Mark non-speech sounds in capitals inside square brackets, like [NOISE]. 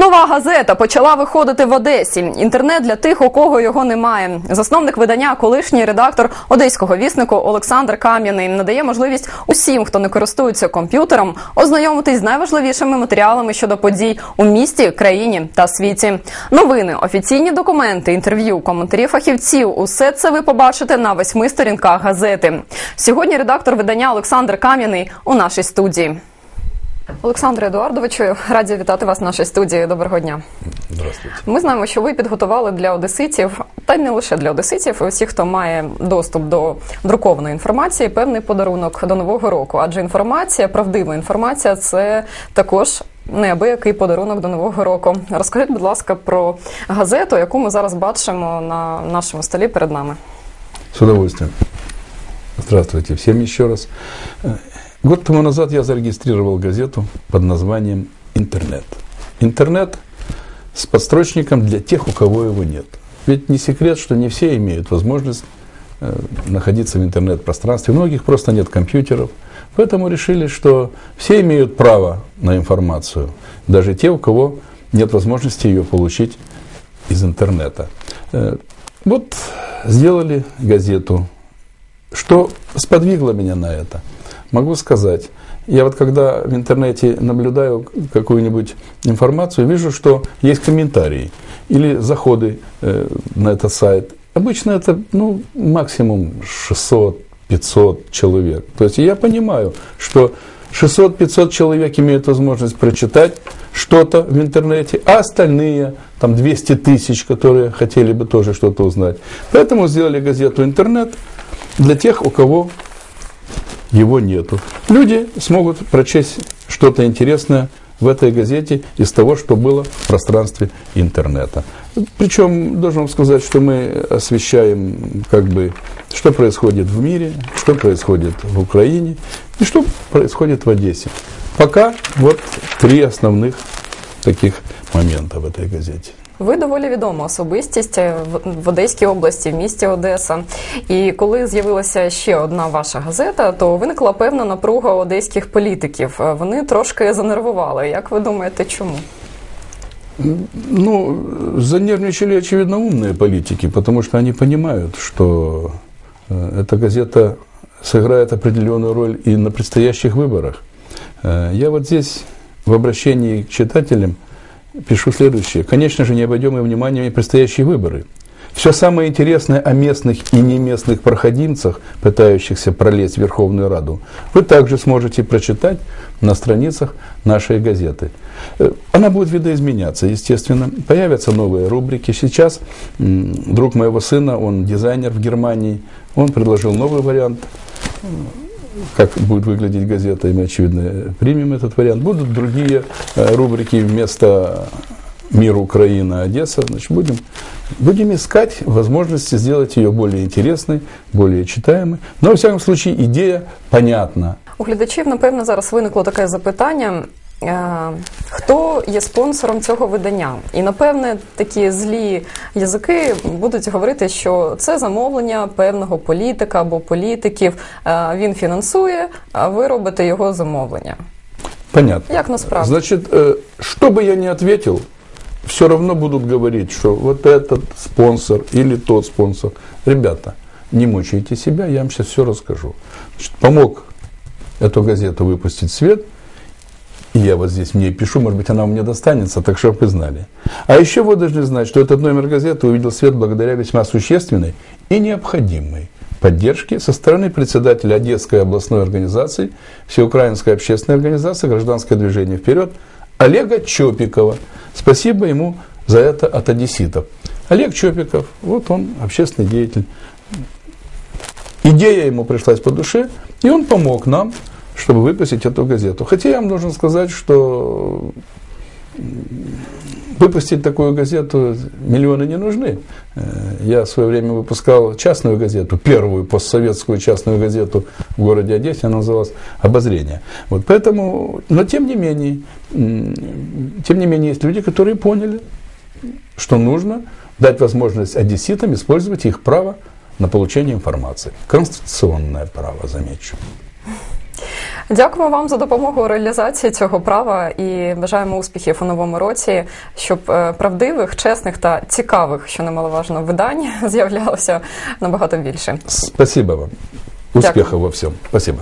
Нова газета почала виходити в Одесі. Інтернет для тих, у кого його немає. Засновник видання, колишній редактор одеського віснику Олександр Кам'яний надає можливість усім, хто не користується комп'ютером, ознайомитись з найважливішими матеріалами щодо подій у місті, країні та світі. Новини, офіційні документи, інтерв'ю, коментарі фахівців усе це ви побачите на восьми сторінках газети. Сьогодні редактор видання Олександр Кам'яний у нашій студії. Олександре Едуардовичу, раді вітати вас в нашій студії. Доброго дня. Здравствуйте. Ми знаємо, що ви підготували для одеситів, та й не лише для одеситів, і усіх, хто має доступ до друкованої інформації, певний подарунок до нового року. Адже інформація, правдива інформація, це також. Неабиякий подарунок до нового року. Розкажіть, будь ласка, про газету, яку ми зараз бачимо на нашому столі перед нами. С удовольствием. Здравствуйте всем еще раз. Год тому назад я зарегистрировал газету под названием «Интернет». Интернет с подстрочником для тех, у кого его нет. Ведь не секрет, что не все имеют возможность э, находиться в интернет-пространстве. У многих просто нет компьютеров. Поэтому решили, что все имеют право на информацию. Даже те, у кого нет возможности ее получить из интернета. Э, Вот сделали газету. Что сподвигло меня на это? Могу сказать. Я вот когда в интернете наблюдаю какую-нибудь информацию, вижу, что есть комментарии или заходы э, на этот сайт. Обычно это ну, максимум 600-500 человек. То есть я понимаю, что 600-500 человек имеют возможность прочитать что-то в интернете, а остальные, там 200 тысяч, которые хотели бы тоже что-то узнать. Поэтому сделали газету «Интернет» для тех, у кого его нету. Люди смогут прочесть что-то интересное в этой газете из того, что было в пространстве интернета. Причем, должен вам сказать, что мы освещаем, как бы, что происходит в мире, что происходит в Украине и что происходит в Одессе. Пока вот три основных таких момента в этой газете. Ви доволі відома особистість е, в- в Одеській області, в місті Одеса. І коли з'явилася ще одна ваша газета, то виникла певна напруга у одеських політиків. Е, Вони трошки занервували. Як ви думаєте, чому? Ну, занервничали, очевидно, умные политики, потому что они понимают, что э, эта газета сыграет определенную роль и на предстоящих выборах. Э, Я вот здесь в обращении к читателям пишу следующее. Конечно же, не обойдем и вниманием и предстоящие выборы. Все самое интересное о местных и неместных проходимцах, пытающихся пролезть в Верховную Раду, вы также сможете прочитать на страницах нашей газеты. Э, Она будет видоизменяться, естественно. Появятся новые рубрики. Сейчас друг моего сына, он дизайнер в Германии, он предложил новый вариант как будет выглядеть газета, и мы, очевидно, примем этот вариант. Будут другие э, рубрики вместо «Мир Украина, Одесса». Значит, будем, будем искать возможности сделать ее более интересной, более читаемой. Но, во всяком случае, идея понятна. У глядачів, напевно, зараз виникло таке запитання. е, Хто є спонсором цього видання? І напевне такі злі язики будуть говорити, що це замовлення певного політика або політиків. Е, Він фінансує, а ви робите його замовлення. Понятно. Як насправді? Значит, э, что бы я ни ответил, все равно будут говорить, что вот этот спонсор или тот спонсор. Ребята, не мучайте себя, я вам сейчас все расскажу. Значит, помог эту газету выпустить в свет, и я вот здесь в ней пишу, может быть, она у меня достанется, так чтобы вы знали. А еще вы должны знать, что этот номер газеты увидел свет благодаря весьма существенной и необходимой поддержке со стороны председателя Одесской областной организации, Всеукраинской общественной организации «Гражданское движение вперед» Олега Чопикова. Спасибо ему за это от одесситов. Олег Чопиков, вот он, общественный деятель. Идея ему пришлась по душе, и он помог нам, чтобы выпустить эту газету. Хотя я вам должен сказать, что выпустить такую газету миллионы не нужны. Э, Я в свое время выпускал частную газету, первую постсоветскую частную газету в городе Одессе, она называлась «Обозрение». Вот поэтому, но тем не менее, тем не менее, есть люди, которые поняли, что нужно дать возможность одесситам использовать их право на получение информации. Конституционное право, замечу. Дякуємо вам за допомогу у реалізації цього права і бажаємо успіхів у новому році, щоб е, правдивих, чесних та цікавих, що немаловажно, видань [LAUGHS] з'являлося набагато більше. Спасибо вам. Успехов во всьому. Спасибо.